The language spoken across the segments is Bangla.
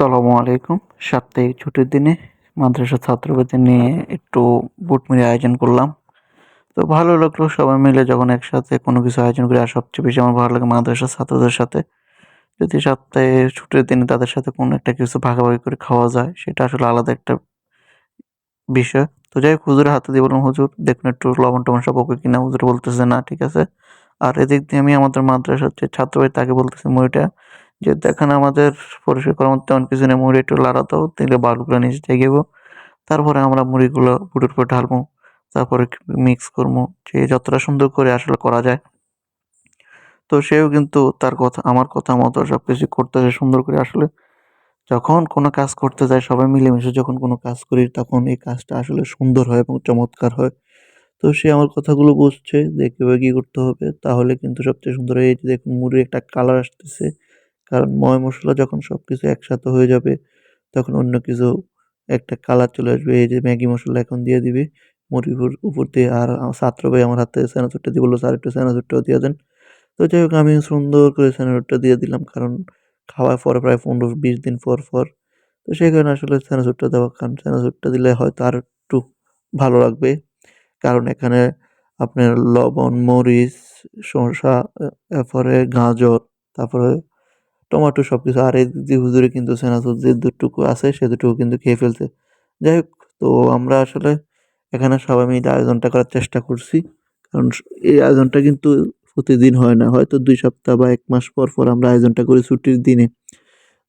আসসালামু আলাইকুম। সাপ্তাহিক ছুটির দিনে মাদ্রাসা ছাত্রদের নিয়ে একটু বুটমির আয়োজন করলাম। তো ভালো লাগল সবাই মিলে যখন একসাথে কোনো কিছু আয়োজন করি আর সবচেয়ে বেশি আমার ভালো লাগে মাদ্রাসার ছাত্রদের সাথে। যদি সপ্তাহে ছুটির দিনে তাদের সাথে কোনো একটা কিছু ভাগাভাগি করে খাওয়া যায়, সেটা আসলে আলাদা একটা বিষয়। তো যাই হোক, হুজুরের হাতে দিয়ে বললাম, হুজুর, দেখুন একটু লবণ টবণ সব ওকে কিনা। হুজুর বলতেছে, না, ঠিক আছে। আর এদিক দিয়ে আমি আমাদের মাদ্রাসার যে ছাত্র তাকে বলতেছি মুড়িটা যে দেখেন আমাদের পরিষ্কার করার মতো তেমন কিছু নেই, মুড়ি একটু লাড়া দাও তাহলে বালুগুলো নিচে থেকে যাব তারপরে আমরা মুড়িগুলো বুটের উপর ঢালবো, তারপরে মিক্স করব, যে যতটা সুন্দর করে আসলে করা যায়। তো সেও কিন্তু তার কথা, আমার কথা মতো সব কিছু করতে করতেছে সুন্দর করে আসলে যখন কোনো কাজ করতে যায়, সবাই মিলেমিশে যখন কোনো কাজ করি, তখন এই কাজটা আসলে সুন্দর হয় এবং চমৎকার হয়। তো সে আমার কথাগুলো বুঝছে যে কীভাবে কী করতে হবে, তাহলে কিন্তু সবচেয়ে সুন্দর হয় যে দেখুন মুড়ির একটা কালার আসতেছে। কারণ ময় মশলা যখন সব কিছু একসাথে হয়ে যাবে, তখন অন্য কিছু একটা কালার চলে আসবে। এই যে ম্যাগি মশলা এখন দিয়ে দিবি, মুরগির উপর দিয়ে। আর ছাত্র ভাই আমার হাতে স্যানাচুরটা দিয়ে বলল, স্যার, একটু স্যানাচুরটাও দিয়ে দেন। তো যাই হোক, আমি সুন্দর করে স্যানাচুরটা দিয়ে দিলাম, কারণ খাওয়ার পরে প্রায় পনেরো বিশ দিন পর পর। তো সেই কারণে আসলে স্যানাচুরটা দেওয়া, কারণ স্যানাচুরটা দিলে হয়তো আর একটু ভালো লাগবে। কারণ এখানে আপনার লবণ, মরিচ, শসা এরপরে গাজর, তারপরে টমেটো সব কিছু আর এদিক হুজুরে কিন্তু সেনাচুর যে দুটুকু আছে, সে দুটুকু কিন্তু খেয়ে ফেলছে। যাই হোক, তো আমরা আসলে এখানে সবাই মিলে আয়োজনটা করার চেষ্টা করছি। কারণ এই আয়োজনটা কিন্তু প্রতিদিন হয় না, হয়তো দুই সপ্তাহ বা এক মাস পর পর আমরা আয়োজনটা করি ছুটির দিনে।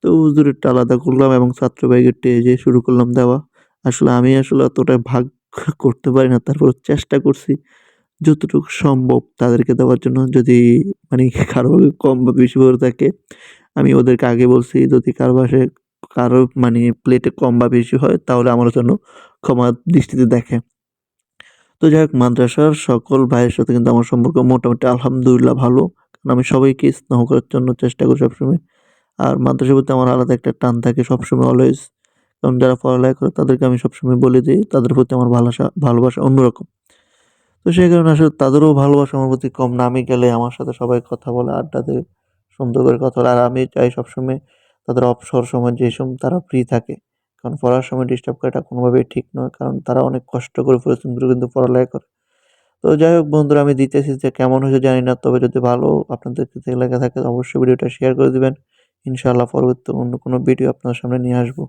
তো হুজুরেরটা আলাদা করলাম এবং ছাত্র ভাইকে টেজে শুরু করলাম দেওয়া। আসলে আমি আসলে অতটা ভাগ করতে পারি না, তারপর চেষ্টা করছি যতটুকু সম্ভব তাদেরকে দেওয়ার জন্য। যদি মানে কারও কম বা বেশি করে থাকে আমি ওদেরকে আগে বলছি, যদি কারও বাসায় কারও মানে প্লেটে কম বা বেশি হয়, তাহলে আমার জন্য ক্ষমা দৃষ্টিতে দেখে। তো যাই হোক, মাদ্রাসার সকল ভাইয়ের সাথে কিন্তু আমার সম্পর্ক মোটামুটি আলহামদুলিল্লাহ ভালো। কারণ আমি সবাইকে স্নেহ করার জন্য চেষ্টা করি সবসময়। আর মাদ্রাসার প্রতি আমার আলাদা একটা টান থাকে সবসময় অলওয়েজ কারণ যারা পড়ালেখা করে, তাদেরকে আমি সবসময় বলে দিই, তাদের প্রতি আমার ভালোবাসা ভালোবাসা অন্যরকম। তো সেই কারণে আসলে তাদেরও ভালোবাসা আমার প্রতি কম নামে গেলে আমার সাথে সবাই কথা বলে, আড্ডা দেয়। সুন্দর করে কথা বলে। আর আমি চাই সবসময় তাদের অবসর সময় যে সময় তারা ফ্রি থাকে। কারণ পড়ার সময় ডিস্টার্ব করাটা কোনোভাবেই ঠিক নয়। কারণ তারা অনেক কষ্ট করে পরিশ্রম করে কিন্তু পড়ালেখা করে। তো যাই হোক বন্ধুরা, আমি দিতেছি যে কেমন হয়েছে জানি না। তবে যদি ভালো আপনাদের লেখা থাকে, অবশ্যই ভিডিওটা শেয়ার করে দেবেন। ইনশাআল্লাহ পরবর্তী অন্য কোনো ভিডিও আপনার সামনে নিয়ে আসব।